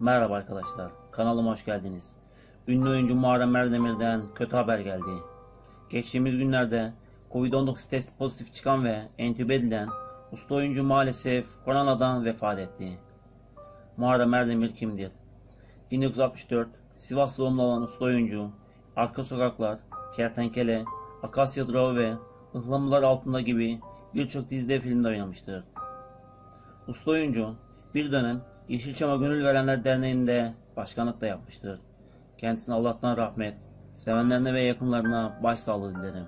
Merhaba arkadaşlar, kanalıma hoş geldiniz. Ünlü oyuncu Muharrem Erdemir'den kötü haber geldi. Geçtiğimiz günlerde Covid-19 testi pozitif çıkan ve entübe edilen usta oyuncu maalesef koronadan vefat etti. Muharrem Erdemir kimdir? 1964 Sivas doğumlu olan usta oyuncu, Arka Sokaklar, Kertenkele, Akasya Durağı ve Ihlamurlar Altında gibi birçok dizide filmde oynamıştır. Usta oyuncu bir dönem Yeşilçam'a Gönül Verenler Derneği'nde başkanlık da yapmıştır. Kendisine Allah'tan rahmet, sevenlerine ve yakınlarına başsağlığı dilerim.